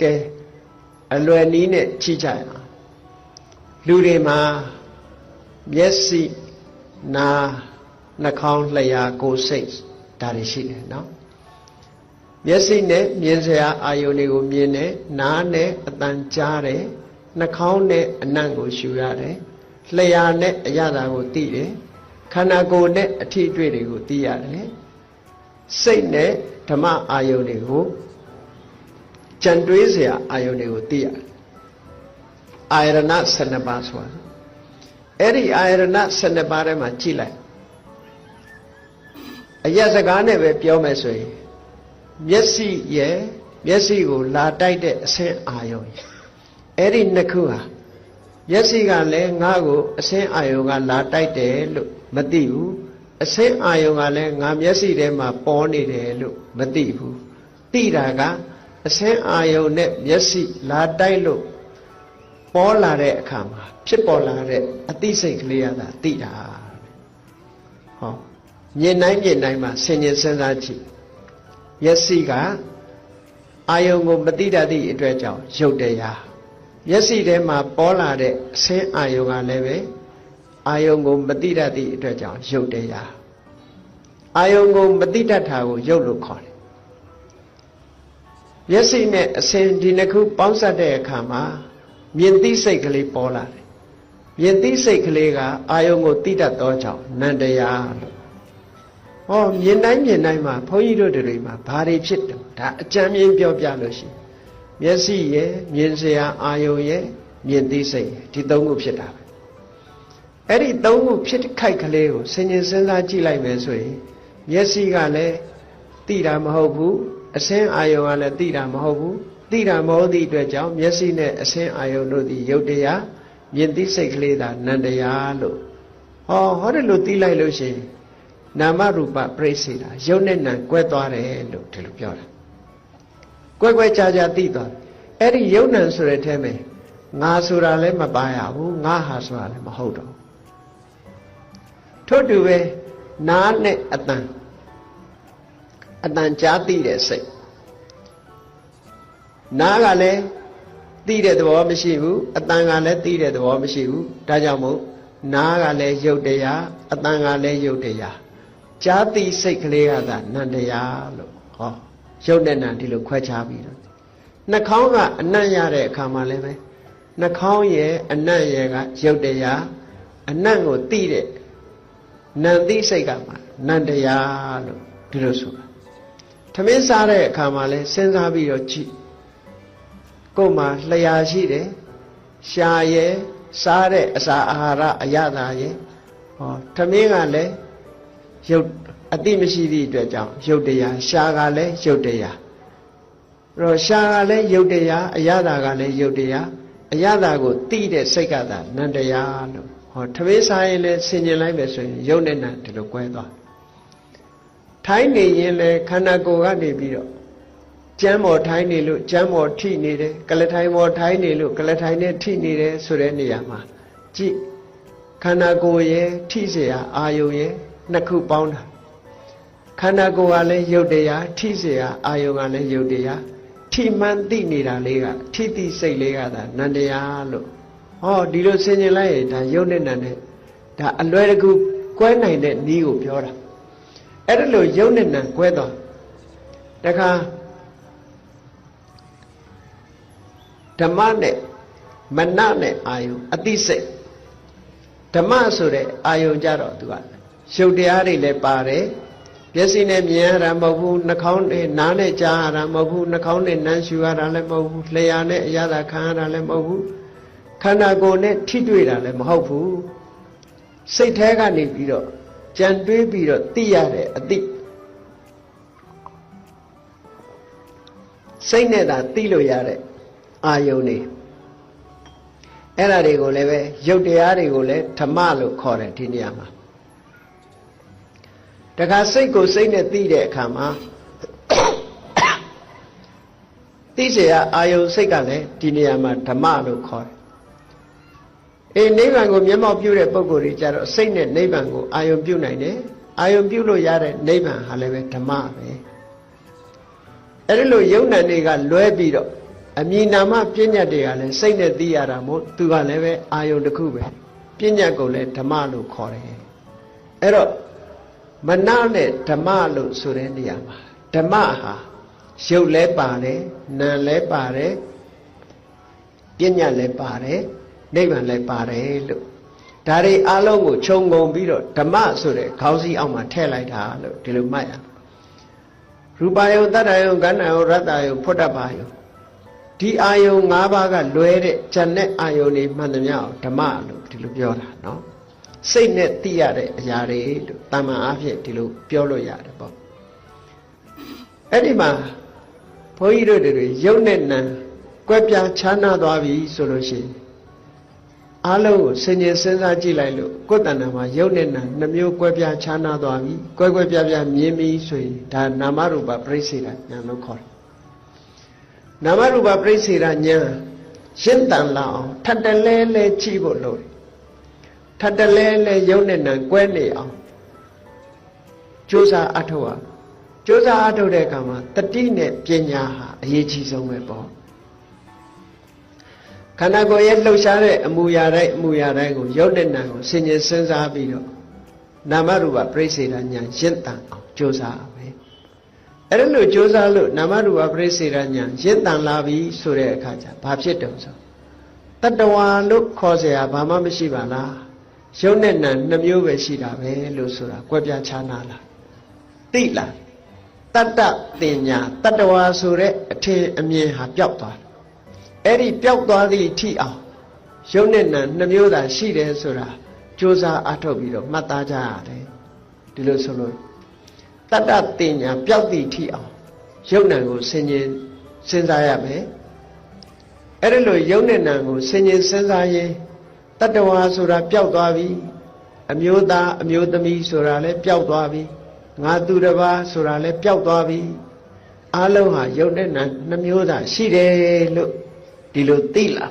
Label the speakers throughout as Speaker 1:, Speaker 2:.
Speaker 1: ကဲအလွယ်နီးနဲ့ကြည့်ကြရအောင်လူတွေမှာမျက်စိနားနှာခေါင်းလျှာကိုယ်စိတ်ဒါတွေရှိတယ်နော်မျက်စိနဲ့မြင်စရာအာယုန်တွေကိုမြင်တယ်နားနဲ့အတန်ကြားတယ်နှာခေါင်းနဲ့အနံ့ကိုရှူရတယ်လျှာနဲ့အရသာကိုသိတယ်ခန္ဓာကိုယ်နဲ့အထီးအတွေ့တွေကိုသိရတယ်စိတ်နဲ့ဓမ္မအာယုန်တွေကို ကြံတွေးစရာအာယုန်တွေကိုသိရတယ်အာယရဏ12ပါးဆိုတာအဲ့ဒီအာယရဏ12ပါးထဲမှာကြည့်လိုက်အရက်စကားနဲ့ပဲပြောမယ်ဆိုရင်မျက်စိရဲ့မျက်စိကို လာတိုက်တဲ့အဆင်းအာယုံအဲ့ဒီနှစ်ခုဟာမျက်စိကလည်းငါ့ကိုအဆင်းအာယုံကလာတိုက်တယ်လို့မသိဘူးအဆင်းအာယုံကလည်းငါမျက်စိထဲမှာပေါ်နေတယ်လို့မသိဘူးသိတာက အဆင်းအာယုံနဲ့မျက်စိလာတိုက်လို့ပေါ်လာတဲ့အခါမှာဖြစ်ပေါ်လာတဲ့အသိစိတ်ကလေးရတာသိတာဟောမြင်တိုင်းမြင်တိုင်းမှာဆင်ញင်စဉ်းစားကြည့်မျက်စိကအာယုံကိုမသိတတ်သည့်အတွက်ကြောင့်ရုပ်တရားမျက်စိထဲမှာပေါ်လာတဲ့အဆင်းအာယုံကလည်းပဲအာယုံကိုမသိတတ်သည့်အတွက်ကြောင့်ရုပ်တရားအာယုံကိုမသိတတ်တာကိုရုပ်လို့ခေါ်တယ် မျက်စိနဲ့အဆင်းဒီနှစ်ခုပေါင်းစပ်တဲ့အခါမှာမြင်သိစိတ်ကလေးပေါ်လာတယ်မြင်သိစိတ်ကလေးကအာယုံကိုသိတတ်သောကြောင့်နန္တရားလို့ဟောမြင်တိုင်းမြင်တိုင်းမှာဘုန်းကြီးတို့တွေမှာဘာတွေဖြစ်တယ်ဒါအကြံမြင်ပြောပြလို့ရှိရင်မျက်စိရဲ့မြင်စရာအာယုံရဲ့မြင်သိစိတ်ရဲ့ဒီသုံးခုဖြစ်တာပဲအဲ့ဒီသုံးခုဖြစ်ခိုက်ကလေးကိုဆင်ញင်စဉ်းစားကြည့်လိုက်မယ်ဆိုရင်မျက်စိကလည်းသိတာမဟုတ်ဘူး အစင်းအာယုံကလည်းသိတာမဟုတ်ဘူးသိတာမဟုတ်သည့်အတွက်ကြောင့်မျက်စိနဲ့အစင်းအာယုံတို့သည်ရုပ်တရားမြင်သိစိတ်ကလေးသာနန္တရားလို့ဟောဟောတယ်လို့သိလိုက်လို့ရှိရင်နာမရူပပြိစေတာရုပ်နဲ့နာကွဲသွားတယ်လို့ဒီလိုပြောတာကွဲကွဲခြားခြားသိသွားအဲ့ဒီရုပ်နာဆိုတဲ့အဲမှာငါဆိုတာလည်းမပါရဘူးငါဟာဆိုတာလည်းမဟုတ်တော့ထို့တူပဲနားနဲ့အတန် အတန်ကြားသိတဲ့စိတ်နားကလည်းသိတဲ့သဘောမရှိဘူးအတန်ကလည်းသိတဲ့သဘောမရှိဘူးဒါကြောင့်မို့နားကလည်းရုပ်တရားအတန်ကလည်းရုပ်တရားကြားသိစိတ်ကလေးကသာနန္တရားလို့ဟောရုပ်နဲ့နံဒီလိုခွဲခြားပြီးတော့နှာခေါင်းကအနံ့ရတဲ့အခါမှာလည်းပဲနှာခေါင်းရဲ့အနံ့ရဲ့ကရုပ်တရားအနံ့ကိုသိတဲ့နံသိစိတ်ကမှနန္တရားလို့ဒီလိုဆိုတာ ထမင်းစားတဲ့အခါမှာလဲစဉ်းစားပြီးတော့ကြည့်ကိုယ်မှာလျှာရှိတယ်ရှာရဲ့စားတဲ့အစာအာဟာရအရသာရဲ့ဟောထမင်းကလည်းရုပ်အတိမရှိသည့်အတွက်ကြောင့်ရုပ်တရားရှာကလည်းရုပ်တရားအဲ့တော့ရှာကလည်းရုပ်တရားအရသာကလည်းရုပ်တရားအရသာကိုတိတဲ့စိတ်ကသာနန္တရားလို့ဟောထမင်းစားရင်လည်းဆင်ញင်လိုက်မယ်ဆိုရင်ရုပ်နဲ့နံဒီလိုကွဲသွား ထိုင်းနေရင်လည်းခန္ဓာကိုယ်ကနေပြီးတော့ကျမ်းပေါ်ထိုင်းနေလို့ကျမ်းပေါ်ထိနေတယ်ကလထိုင်ပေါ်ထိုင်းနေလို့ကလထိုင်နဲ့ထိနေတယ်ဆိုတဲ့နေရာမှာကြည့်ခန္ဓာကိုယ်ရဲ့ထိเสียအာယုံရဲ့နှစ်ခုပေါင်းတာခန္ဓာကိုယ်ကလည်းယုတ်တရားထိเสียအာယုံကလည်းယုတ်တရားထိမှန်သိနေတာလေးကထိတိစိတ်လေးကသာနန္တရားလို့ဟောဒီလိုဆင်ញင်လိုက်ရင်ဒါယုတ်နဲ့နန္နဲ့ဒါအလွယ်တကူကွဲနိုင်တဲ့နည်းကိုပြောတာ အဲ့ဒါလို့ယုတ်နဲ့နံကွဲသွားတခါဓမ္မနဲ့မနနဲ့အာယုအတိစိတ်ဓမ္မဆိုတဲ့အာယုကြတော့သူကရုပ်တရားတွေလည်းပါတယ်မျက်စိနဲ့မြင်ရတာမဟုတ်ဘူးနှာခေါင်းနဲ့နားနဲ့ကြားရတာမဟုတ်ဘူးနှာခေါင်းနဲ့နမ်းရှူရတာလည်းမဟုတ်ဘူးလျှာနဲ့အရသာခံရတာလည်းမဟုတ်ဘူးခန္ဓာကိုယ်နဲ့ထိတွေ့တာလည်းမဟုတ်ဘူးစိတ်แท้ကနေပြီးတော့ ကြံတွေးပြီးတော့သိရတဲ့အသိစိတ်နဲ့သာသိလို့ရတဲ့အာယုန်နေအဲ့ဒါတွေကိုလည်းပဲရုပ်တရားတွေကိုလည်းဓမ္မလို့ခေါ်တယ်ဒီနေရာမှာတခါစိတ်ကိုစိတ်နဲ့သိတဲ့အခါမှာသိเสียအာယုစိတ်ကလည်းဒီနေရာမှာဓမ္မလို့ခေါ်တယ် အေးနိဗ္ဗာန်ကိုမျက်မှောက်ပြုတဲ့ပုဂ္ဂိုလ်တွေကြတော့စိတ်နဲ့နိဗ္ဗာန်ကိုအာယုပြုနိုင်တယ်အာယုပြုလို့ရတဲ့နိဗ္ဗာန်ဟာလည်းပဲဓမ္မပဲအဲ့ဒီလိုယုံ nant တွေကလွဲပြီးတော့အမြင်နာမပညာတွေကလည်းစိတ်နဲ့သိရတာမို့သူကလည်းပဲအာယုံတစ်ခုပဲပညာကိုလည်းဓမ္မလို့ခေါ်တယ်အဲ့တော့မနနဲ့ဓမ္မလို့ဆိုတဲ့နေရာမှာဓမ္မဟာရုပ်လည်းပါတယ်နာမ်လည်းပါတယ်ပညာလည်းပါတယ် နိဗ္ဗာန်လည်းပါတယ်လို့ဒါတွေအလုံးကိုခြုံငုံပြီးတော့ဓမ္မဆိုတဲ့ခေါင်းစည်းအောက်မှာထည့်လိုက်တာလို့ဒီလိုမှတ်ရရူပယုံတတ္တယုံကန္နယုံရတ္တယုံဖွတ်တပါယုံဒီအာယုံ၅ပါးကလွဲတဲ့ဉာဏ်နဲ့အာယုံတွေမှန်သမျှကိုဓမ္မလို့ဒီလိုပြောတာနော်စိတ်နဲ့သိရတဲ့အရာတွေလို့တာမန်အားဖြင့်ဒီလိုပြောလို့ရတယ်ပေါ့အဲ့ဒီမှာဘုန်းကြီးတို့တွေရုပ်နဲ့နာကွက်ပြားခြားနာသွားပြီဆိုလို့ရှိရင် အားလုံးကိုဆင်ញင်စဉ်းစားကြည့်လိုက်လို့ကိုယ်တဏ္ဍာမှာရုပ်နဲ့နာနှမျိုးကွဲပြားခြားနာသွားပြီကွဲကွဲပြားပြားမြင်ပြီဆိုရင်ဒါနာမရူပပြိစေတာညာလို့ခေါ်တယ်နာမရူပပြိစေတာညာရှင်းတန်လာအောင်ထပ်တလဲလဲကြည့်ဖို့လိုတယ်ထပ်တလဲလဲရုပ်နဲ့နာကွဲနေအောင်ကြိုးစားအထောက်အောင်ကြိုးစားအထုတ်တဲ့အခါမှာတတိနဲ့ပညာဟာအရေးကြီးဆုံးပဲပေါ့ ခန္ဓာကိုယ်ရဲ့လှုပ်ရှားတဲ့အမူအရာတိုင်းအမူအရာတိုင်းကိုရုပ်နဲ့နာမ်ကိုဆင်ញင်စဉ်းစားပြီးတော့နာမရူပပြိစေတာညာရှင်းတန်အောင်ကြိုးစားပဲအဲ့ဒါလို့ကြိုးစားလို့နာမရူပပြိစေတာညာရှင်းတန်လာပြီဆိုတဲ့အခါကျဘာဖြစ်တုံဆိုတတဝါလို့ခေါ်เสียဘာမှမရှိပါလားရုပ်နဲ့နာမ်နှမျိုးပဲရှိတာပဲလို့ဆိုတာကွဲပြားခြားနာလားသိလားတတ္တတင်ညာတတ္တဝါဆိုတဲ့အထင်အမြင်ဟာပျောက်သွားတယ် အဲ့ဒီပျောက်သွားသည့်ထိအောင်ရုပ်နဲ့နာနှမျိုးသာရှိတယ်ဆိုတာကြိုးစားအထောက်ပြီးတော့မှတ်သားကြရတယ်ဒီလိုဆိုလို့တတ္တတင်ညာပျောက်သည့်ထိအောင်ရုပ်နာကိုဆင်ញင်စဉ်းစားရမယ်အဲ့ဒီလိုရုပ်နဲ့နာကိုဆင်ញင်စဉ်းစားရင်တတ္တဝါဆိုတာပျောက်သွားပြီအမျိုးသားအမျိုးသမီးဆိုတာလည်းပျောက်သွားပြီငါသူတစ်ပါးဆိုတာလည်းပျောက်သွားပြီအလုံးဟာယုတ်တဲ့နာနှမျိုးသာရှိတယ်လို့ ဒီလိုသိလာ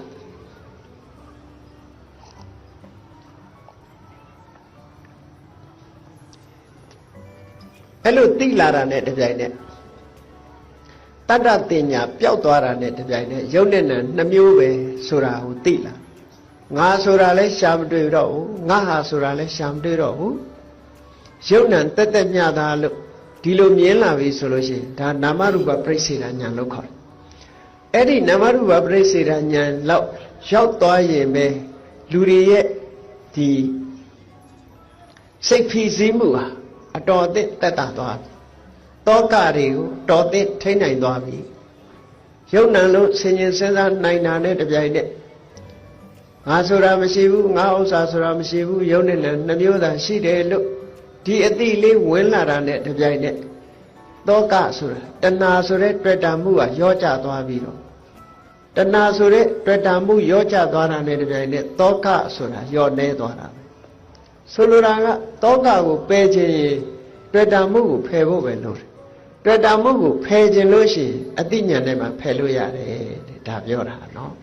Speaker 1: အဲ့လိုသိလာတာနဲ့တပြိုင်နက်တတ္တတင်ညာပျောက်သွားတာနဲ့တပြိုင်နက်ယုတ်နဲ့နာနှမျိုးပဲဆိုတာကိုသိလာငါဆိုတာလဲရှာမတွေ့တော့ဘူးငါဟာဆိုတာလဲရှာမတွေ့တော့ဘူးရုပ်နံတက်တက်မြတာလို့ဒီလိုမြင်လာပြီဆိုလို့ရှိရင်ဒါနာမရူပပြိစေတာညာလို့ခေါ်တယ် အဲ့ဒီနာမရူပပြိစေတာညာလောက်ရောက်သွားရင်ပဲလူတွေရဲ့ဒီစိတ်ဖိစီးမှုဟာအတော်အသင့်တက်တာသွားပြီတောကတွေကိုတော်သင့်ထိမ့်နိုင်သွားပြီယုံနံလို့ဆင်ញင်စဉ်းစားနိုင်တာနဲ့တပြိုင်နက်ငါဆိုတာမရှိဘူးငါဥစ္စာဆိုတာမရှိဘူးယုံနဲ့လည်းနှမျိုးသာရှိတယ်လို့ဒီအတိလေးဝင်လာတာနဲ့တပြိုင်နက်တောကဆိုတာတဏှာဆိုတဲ့တွေ့တာမှုကရောကြသွားပြီးတော့ တဏှာဆိုတဲ့တွေ့တာမှုရောကြသွားတာနဲ့တပြိုင်နက်တောကဆိုတာရောနေသွားတာပဲဆိုလိုတာကတောကကိုပယ်ခြင်းရင်တွေ့တာမှုကိုဖယ်ဖို့ပဲလို့တယ်တွေ့တာမှုကိုဖယ်ခြင်းလို့ရှိရင်အတိညာနဲ့မှဖယ်လို့ရတယ်တဲ့ဒါပြောတာနော်